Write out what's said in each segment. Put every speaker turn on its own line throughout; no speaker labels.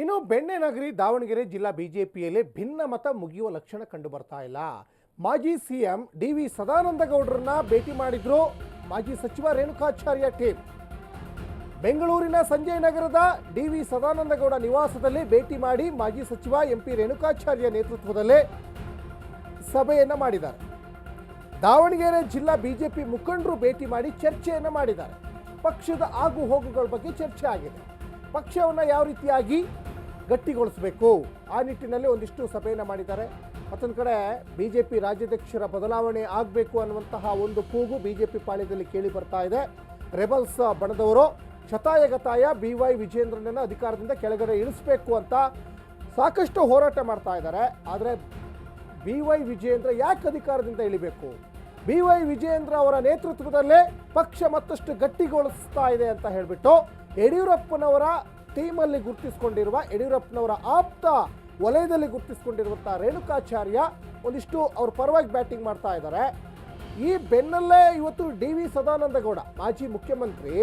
ಇನ್ನು ಬೆಣ್ಣೆ ನಗರಿ ದಾವಣಗೆರೆ ಜಿಲ್ಲಾ ಬಿಜೆಪಿಯಲ್ಲಿ ಭಿನ್ನ ಮತ ಮುಗಿಯುವ ಲಕ್ಷಣ ಕಂಡು ಬರ್ತಾ ಇಲ್ಲ. ಮಾಜಿ ಸಿಎಂ ಡಿ ವಿ ಸದಾನಂದ ಗೌಡರನ್ನ ಭೇಟಿ ಮಾಡಿದ್ರು ಮಾಜಿ ಸಚಿವ ರೇಣುಕಾಚಾರ್ಯ ಟೀಮ್. ಬೆಂಗಳೂರಿನ ಸಂಜಯ್ ನಗರದ ಡಿ ವಿ ಸದಾನಂದ ಗೌಡ ನಿವಾಸದಲ್ಲಿ ಭೇಟಿ ಮಾಡಿ ಮಾಜಿ ಸಚಿವ ಎಂಪಿ ರೇಣುಕಾಚಾರ್ಯ ನೇತೃತ್ವದಲ್ಲಿ ಸಭೆಯನ್ನು ಮಾಡಿದ್ದಾರೆ. ದಾವಣಗೆರೆ ಜಿಲ್ಲಾ ಬಿಜೆಪಿ ಮುಖಂಡರು ಭೇಟಿ ಮಾಡಿ ಚರ್ಚೆಯನ್ನು ಮಾಡಿದ್ದಾರೆ. ಪಕ್ಷದ ಆಗು ಹೋಗುಗಳ ಬಗ್ಗೆ ಚರ್ಚೆ ಆಗಿದೆ. ಪಕ್ಷವನ್ನು ಯಾವ ರೀತಿಯಾಗಿ ಗಟ್ಟಿಗೊಳಿಸಬೇಕು. ಆ ನಿಟ್ಟಿನಲ್ಲಿ ಒಂದಿಷ್ಟು ಸಭೆಯನ್ನು ಮಾಡಿದ್ದಾರೆ. ಮತ್ತೊಂದು ಕಡೆ ಬಿ ಜೆ ಪಿ ರಾಜ್ಯಾಧ್ಯಕ್ಷರ ಬದಲಾವಣೆ ಆಗಬೇಕು ಅನ್ನುವಂತಹ ಒಂದು ಕೂಗು ಬಿ ಜೆ ಪಿ ಪಾಳ್ಯದಲ್ಲಿ ಕೇಳಿ ಬರ್ತಾ ಇದೆ. ರೆಬಲ್ಸ್ ಬಣದವರು ಶತಾಯಗತಾಯ ಬಿ ವೈ ವಿಜೇಂದ್ರನನ್ನು ಅಧಿಕಾರದಿಂದ ಕೆಳಗಡೆ ಇಳಿಸಬೇಕು ಅಂತ ಸಾಕಷ್ಟು ಹೋರಾಟ ಮಾಡ್ತಾ ಇದ್ದಾರೆ. ಆದರೆ ಬಿ ವೈ ವಿಜೇಂದ್ರ ಯಾಕೆ ಅಧಿಕಾರದಿಂದ ಇಳಿಬೇಕು? ಬಿ ವೈ ವಿಜೇಂದ್ರ ಅವರ ನೇತೃತ್ವದಲ್ಲೇ ಪಕ್ಷ ಮತ್ತಷ್ಟು ಗಟ್ಟಿಗೊಳಿಸ್ತಾ ಇದೆ ಅಂತ ಹೇಳಿಬಿಟ್ಟು ಯಡಿಯೂರಪ್ಪನವರ ಟೀಮಲ್ಲಿ ಗುರುತಿಸಿಕೊಂಡಿರುವ ಯಡಿಯೂರಪ್ಪನವರ ಆಪ್ತ ವಲಯದಲ್ಲಿ ಗುರುತಿಸಿಕೊಂಡಿರುವಂಥ ರೇಣುಕಾಚಾರ್ಯ ಒಂದಿಷ್ಟು ಅವ್ರ ಪರವಾಗಿ ಬ್ಯಾಟಿಂಗ್ ಮಾಡ್ತಾ ಇದ್ದಾರೆ. ಈ ಬೆನ್ನಲ್ಲೇ ಇವತ್ತು ಡಿ ವಿ ಸದಾನಂದಗೌಡ, ಮಾಜಿ ಮುಖ್ಯಮಂತ್ರಿ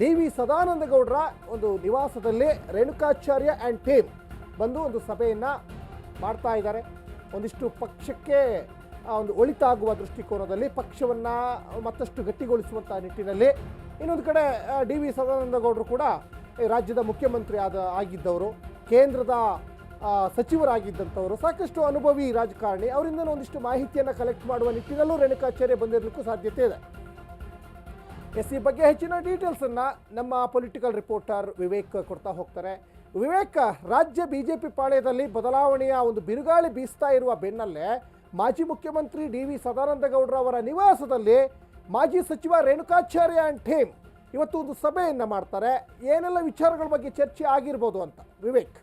ಡಿ ವಿ ಸದಾನಂದಗೌಡರ ಒಂದು ನಿವಾಸದಲ್ಲಿ ರೇಣುಕಾಚಾರ್ಯ ಆ್ಯಂಡ್ ಟೀಮ್ ಬಂದು ಒಂದು ಸಭೆಯನ್ನು ಮಾಡ್ತಾ ಇದ್ದಾರೆ. ಒಂದಿಷ್ಟು ಪಕ್ಷಕ್ಕೆ ಒಂದು ಒಳಿತಾಗುವ ದೃಷ್ಟಿಕೋನದಲ್ಲಿ ಪಕ್ಷವನ್ನು ಮತ್ತಷ್ಟು ಗಟ್ಟಿಗೊಳಿಸುವಂಥ ನಿಟ್ಟಿನಲ್ಲಿ ಇನ್ನೊಂದು ಕಡೆ ಡಿ ವಿ ಸದಾನಂದಗೌಡರು ಕೂಡ ರಾಜ್ಯದ ಮುಖ್ಯಮಂತ್ರಿ ಆದ ಆಗಿದ್ದವರು, ಕೇಂದ್ರದ ಸಚಿವರಾಗಿದ್ದಂಥವರು ಸಾಕಷ್ಟು ಅನುಭವಿ ರಾಜಕಾರಣಿ. ಅವರಿಂದ ಒಂದಿಷ್ಟು ಮಾಹಿತಿಯನ್ನು ಕಲೆಕ್ಟ್ ಮಾಡುವ ನಿಟ್ಟಿನಲ್ಲೂ ರೇಣುಕಾಚಾರ್ಯ ಬಂದಿರಲಿಕ್ಕೂ ಸಾಧ್ಯತೆ ಇದೆ. ಎಸ್ ಈ ಬಗ್ಗೆ ಹೆಚ್ಚಿನ ಡೀಟೇಲ್ಸನ್ನು ನಮ್ಮ ಪೊಲಿಟಿಕಲ್ ರಿಪೋರ್ಟರ್ ವಿವೇಕ್ ಕೊಡ್ತಾ ಹೋಗ್ತಾರೆ. ವಿವೇಕ್, ರಾಜ್ಯ ಬಿಜೆಪಿ ಪಾಳ್ಯದಲ್ಲಿ ಬದಲಾವಣೆಯ ಒಂದು ಬಿರುಗಾಳಿ ಬೀಸ್ತಾ ಇರುವ ಬೆನ್ನಲ್ಲೇ ಮಾಜಿ ಮುಖ್ಯಮಂತ್ರಿ ಡಿ ವಿ ಸದಾನಂದ ಗೌಡರ ಅವರ ನಿವಾಸದಲ್ಲಿ ಮಾಜಿ ಸಚಿವ ರೇಣುಕಾಚಾರ್ಯ ಆ್ಯಂಡ್ ಟೀಮ್ ಇವತ್ತು ಒಂದು ಸಭೆಯನ್ನು ಮಾಡ್ತಾರೆ. ಏನೆಲ್ಲ ವಿಚಾರಗಳ ಬಗ್ಗೆ ಚರ್ಚೆ ಆಗಿರ್ಬೋದು ಅಂತ. ವಿವೇಕ್.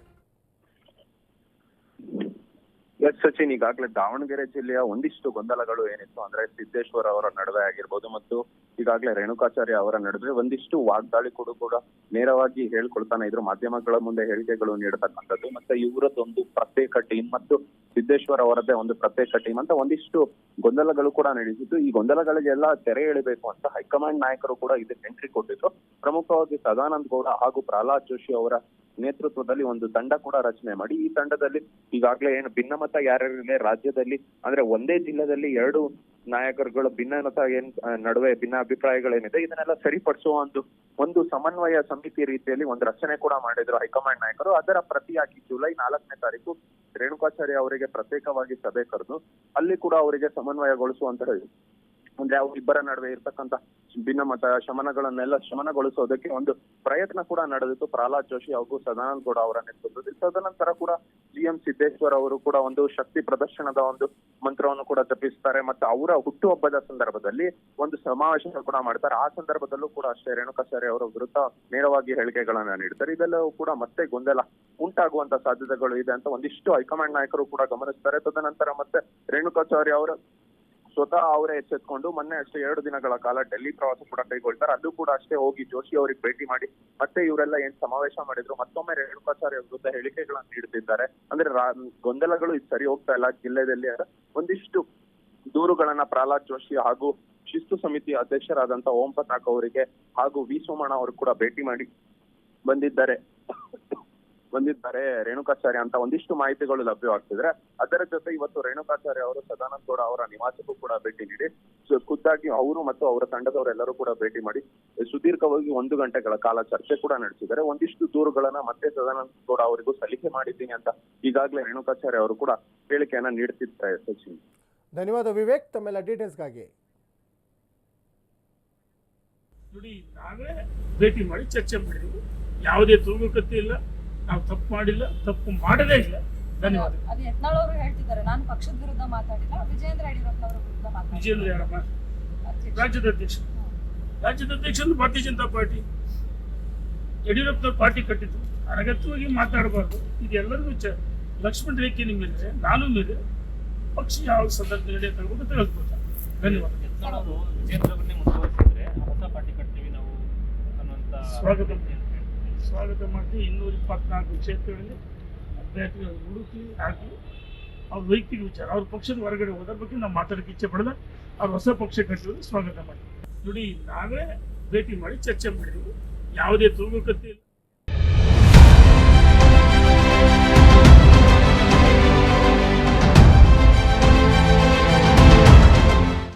ಎಸ್ ಸಚಿನ್, ಈಗಾಗಲೇ ದಾವಣಗೆರೆ ಜಿಲ್ಲೆಯ ಒಂದಿಷ್ಟು ಗೊಂದಲಗಳು ಏನಿತ್ತು ಅಂದ್ರೆ ಸಿದ್ದೇಶ್ವರ ಅವರ ನಡುವೆ ಆಗಿರ್ಬೋದು ಮತ್ತು ಈಗಾಗಲೇ ರೇಣುಕಾಚಾರ್ಯ ಅವರ ನಡುವೆ ಒಂದಿಷ್ಟು ವಾಗ್ದಾಳಿ ಕೂಡ ಕೂಡ ನೇರವಾಗಿ ಹೇಳ್ಕೊಳ್ತಾನೆ ಇದ್ರು. ಮಾಧ್ಯಮಗಳ ಮುಂದೆ ಹೇಳಿಕೆಗಳು ನೀಡತಕ್ಕಂಥದ್ದು. ಮತ್ತೆ ಇವರದ್ದೊಂದು ಪ್ರತ್ಯೇಕ ಟೀಮ್ ಮತ್ತು ಸಿದ್ದೇಶ್ವರ ಅವರದ್ದೇ ಒಂದು ಪ್ರತ್ಯೇಕ ಟೀಮ್ ಅಂತ ಒಂದಿಷ್ಟು ಗೊಂದಲಗಳು ಕೂಡ ನಡೆಸಿದ್ದು ಈ ಗೊಂದಲಗಳಿಗೆಲ್ಲ ತೆರೆ ಎಳಿಬೇಕು ಅಂತ ಹೈಕಮಾಂಡ್ ನಾಯಕರು ಕೂಡ ಇದಕ್ಕೆ ಎಂಟ್ರಿ ಕೊಟ್ಟಿದ್ರು. ಪ್ರಮುಖವಾಗಿ ಸದಾನಂದ ಗೌಡ ಹಾಗೂ ಪ್ರಹ್ಲಾದ್ ಜೋಶಿ ಅವರ ನೇತೃತ್ವದಲ್ಲಿ ಒಂದು ತಂಡ ಕೂಡ ರಚನೆ ಮಾಡಿ. ಈ ತಂಡದಲ್ಲಿ ಈಗಾಗಲೇ ಏನು ಭಿನ್ನಮತ ಯಾರ್ಯಾರಿದೆ ರಾಜ್ಯದಲ್ಲಿ, ಅಂದ್ರೆ ಒಂದೇ ಜಿಲ್ಲೆದಲ್ಲಿ ಎರಡು ನಾಯಕರುಗಳು ಭಿನ್ನಮತ ಏನ್ ನಡುವೆ ಭಿನ್ನ ಅಭಿಪ್ರಾಯಗಳೇನಿದೆ, ಇದನ್ನೆಲ್ಲ ಸರಿಪಡಿಸುವ ಒಂದು ಒಂದು ಸಮನ್ವಯ ಸಮಿತಿ ರೀತಿಯಲ್ಲಿ ಒಂದು ರಚನೆ ಕೂಡ ಮಾಡಿದ್ರು ಹೈಕಮಾಂಡ್ ನಾಯಕರು. ಅದರ ಪ್ರತಿಯಾಗಿ ಜುಲೈ ನಾಲ್ಕನೇ ತಾರೀಕು ರೇಣುಕಾಚಾರ್ಯ ಅವರಿಗೆ ಪ್ರತ್ಯೇಕವಾಗಿ ಸಭೆ ಕರೆದು, ಅಲ್ಲಿ ಕೂಡ ಅವರಿಗೆ ಸಮನ್ವಯಗೊಳಿಸುವಂತ ಅಂದ್ರೆ ಅವರಿಬ್ಬರ ನಡುವೆ ಇರ್ತಕ್ಕಂತ ಭಿನ್ನಮತ ಶಮನಗಳನ್ನೆಲ್ಲ ಶಮನಗೊಳಿಸೋದಕ್ಕೆ ಒಂದು ಪ್ರಯತ್ನ ಕೂಡ ನಡೆದಿತ್ತು. ಪ್ರಹ್ಲಾದ್ ಜೋಶಿ ಹಾಗೂ ಸದಾನಂದ ಗೌಡ ಅವರ ನೇತೃತ್ವದಲ್ಲಿ. ತದನಂತರ ಕೂಡ ಜಿ ಎಂ ಸಿದ್ದೇಶ್ವರ್ ಅವರು ಕೂಡ ಒಂದು ಶಕ್ತಿ ಪ್ರದರ್ಶನದ ಒಂದು ಮಂತ್ರವನ್ನು ಕೂಡ ಜಪಿಸ್ತಾರೆ ಮತ್ತೆ ಅವರ ಹುಟ್ಟುಹಬ್ಬದ ಸಂದರ್ಭದಲ್ಲಿ ಒಂದು ಸಮಾವೇಶ ಕೂಡ ಮಾಡ್ತಾರೆ. ಆ ಸಂದರ್ಭದಲ್ಲೂ ಕೂಡ ಅಷ್ಟೇ ರೇಣುಕಾಚಾರ್ಯ ಅವರ ವಿರುದ್ಧ ನೇರವಾಗಿ ಹೇಳಿಕೆಗಳನ್ನ ನೀಡ್ತಾರೆ. ಇದೆಲ್ಲವೂ ಕೂಡ ಮತ್ತೆ ಗೊಂದಲ ಉಂಟಾಗುವಂತ ಸಾಧ್ಯತೆಗಳು ಇದೆ ಅಂತ ಒಂದಿಷ್ಟು ಹೈಕಮಾಂಡ್ ನಾಯಕರು ಕೂಡ ಗಮನಿಸ್ತಾರೆ. ತದನಂತರ ಮತ್ತೆ ರೇಣುಕಾಚಾರ್ಯ ಅವರ ಸ್ವತಃ ಅವರೇ ಎಚ್ಚೆತ್ಕೊಂಡು ಮೊನ್ನೆ ಅಷ್ಟೇ ಎರಡು ದಿನಗಳ ಕಾಲ ಡೆಲ್ಲಿ ಪ್ರವಾಸ ಕೂಡ ಕೈಗೊಳ್ತಾರೆ. ಅದು ಕೂಡ ಅಷ್ಟೇ ಹೋಗಿ ಜೋಶಿ ಅವರಿಗೆ ಭೇಟಿ ಮಾಡಿ, ಮತ್ತೆ ಇವರೆಲ್ಲ ಏನ್ ಸಮಾವೇಶ ಮಾಡಿದ್ರು, ಮತ್ತೊಮ್ಮೆ ರೇಣುಕಾಚಾರ್ಯ ವಿರುದ್ಧ ಹೇಳಿಕೆಗಳನ್ನ ನೀಡುತ್ತಿದ್ದಾರೆ. ಅಂದ್ರೆ ಗೊಂದಲಗಳು ಇದು ಸರಿ ಹೋಗ್ತಾ ಇಲ್ಲ ಜಿಲ್ಲೆಯಲ್ಲಿ ಒಂದಿಷ್ಟು ದೂರುಗಳನ್ನ ಪ್ರಹ್ಲಾದ್ ಜೋಶಿ ಹಾಗೂ ಶಿಸ್ತು ಸಮಿತಿ ಅಧ್ಯಕ್ಷರಾದಂತ ಓಂ ಪತಾಕ್ ಅವರಿಗೆ ಹಾಗೂ ವಿ ಸೋಮಣ್ಣ ಅವರು ಕೂಡ ಭೇಟಿ ಮಾಡಿ ಬಂದಿದ್ದಾರೆ. ಬಂದಿದ್ದಾರೆ ರೇಣುಕಾಚಾರ್ಯ ಅಂತ ಒಂದಿಷ್ಟು ಮಾಹಿತಿಗಳು ಲಭ್ಯವಾಗ್ತಿದ್ರೆ ಅದರ ಜೊತೆ ಇವತ್ತು ರೇಣುಕಾಚಾರ್ಯ ಅವರು ಸದಾನಂದ ಗೌಡ ಅವರ ನಿವಾಸಕ್ಕೂ ಕೂಡ ಭೇಟಿ ನೀಡಿ ಸೊ ಖುದ್ದಾಗಿ ಅವರು ಮತ್ತು ಅವರ ತಂಡದವರೆಲ್ಲರೂ ಕೂಡ ಭೇಟಿ ಮಾಡಿ ಸುದೀರ್ಘವಾಗಿ ಒಂದು ಗಂಟೆಗಳ ಕಾಲ ಚರ್ಚೆ ಕೂಡ ನಡೆಸಿದ್ದಾರೆ. ಒಂದಿಷ್ಟು ದೂರುಗಳನ್ನ ಮತ್ತೆ ಸದಾನಂದ ಗೌಡ ಅವರಿಗೂ ಸಲ್ಲಿಕೆ ಮಾಡಿದ್ದೀನಿ ಅಂತ ಈಗಾಗಲೇ ರೇಣುಕಾಚಾರ್ಯ ಅವರು ಕೂಡ ಹೇಳಿಕೆಯನ್ನ ನೀಡುತ್ತಿದ್ದಾರೆ ಸಚಿನ್.
ಧನ್ಯವಾದ ವಿವೇಕ್ ತಮ್ಮೆಲ್ಲ ಡೀಟೇಲ್ಸ್ಗಾಗಿ.
ನೋಡಿ ನಾವೇ ಭೇಟಿ ಮಾಡಿ ಚರ್ಚೆ ಮಾಡಿದ್ವಿ. ಯಾವುದೇ ತೂಗುಕತೆ ಇಲ್ಲ. ನಾವು ತಪ್ಪು ಮಾಡಿಲ್ಲ ತಪ್ಪು ಮಾಡದೇ ಇಲ್ಲ. ಧನ್ಯವಾದ.
ಅದು ಯತ್ನಾಳ್ ಅವರು ಹೇಳ್ತಿದ್ದಾರೆ. ನಾನು ಪಕ್ಷದ ವಿರುದ್ಧ ಮಾತಾಡಿಲ್ಲ ವಿಜೇಂದ್ರ ಯಡಿಯೂರಪ್ಪನವರ ವಿರುದ್ಧ ಮಾತಾಡಿಲ್ಲ.
ವಿಜೇಂದ್ರ
ಅಧ್ಯಕ್ಷ.
ರಾಜ್ಯದ ಅಧ್ಯಕ್ಷ. ರಾಜ್ಯದ ಅಧ್ಯಕ್ಷ ಅಂದ್ರೆ ಭಾರತೀಯ ಜನತಾ ಪಾರ್ಟಿ. ಯಡಿಯೂರಪ್ಪ ಪಾರ್ಟಿ ಕಟ್ಟಿದ್ರು ಅನಗತ್ಯವಾಗಿ ಮಾತಾಡಬಾರ್ದು. ಇದೆಲ್ಲರಿಗೂ ವಿಚಾರ. ಲಕ್ಷ್ಮಣ್ ರೇಖೆ ಮೀರಿದ್ರೆ ನಾನು ಮೇಲೆ ಪಕ್ಷ ಯಾವ ಸಂದರ್ಭದಲ್ಲಿ ತಗೋಬೇಕು ತಿಳಿಸ್ಕೊಡ್ತಾರೆ ಧನ್ಯವಾದ.
ವಿಜೇಂದ್ರ ವಿಜೇಂದ್ರವನ್ನೇ ಮುಂದುವರಿಸಿದ್ರೆ ಹೊಸ ಪಾರ್ಟಿ ಕಟ್ತೀವಿ ನಾವು ಅನ್ನುವಂತ
ಸ್ವಾಗತ. ಸ್ವಾಗತ ಮಾಡ್ತೀವಿ. ಇನ್ನೂರ ಇಪ್ಪತ್ನಾಲ್ಕು ಕ್ಷೇತ್ರಗಳಲ್ಲಿ ಅಭ್ಯರ್ಥಿಗಳು ಹುಡುಕಿ ಹಾಕಿ ಅವ್ರ ವೈಯಕ್ತಿಕ ವಿಚಾರ, ಅವ್ರ ಪಕ್ಷದ ಹೊರಗಡೆ ಹೋದ ಬಗ್ಗೆ ನಾವು ಮಾತಾಡಕ್ಕೆ ಇಚ್ಛೆ ಪಡೆದ ಅವ್ರ ಹೊಸ ಪಕ್ಷ ಕಟ್ಟಿದ್ರು ಸ್ವಾಗತ ಮಾಡ್ತೀವಿ. ನೋಡಿ, ನಾವೇ ಭೇಟಿ ಮಾಡಿ ಚರ್ಚೆ ಮಾಡಿದ್ವಿ. ಯಾವುದೇ ತುಳುಕತ್ತೆ ಇಲ್ಲ.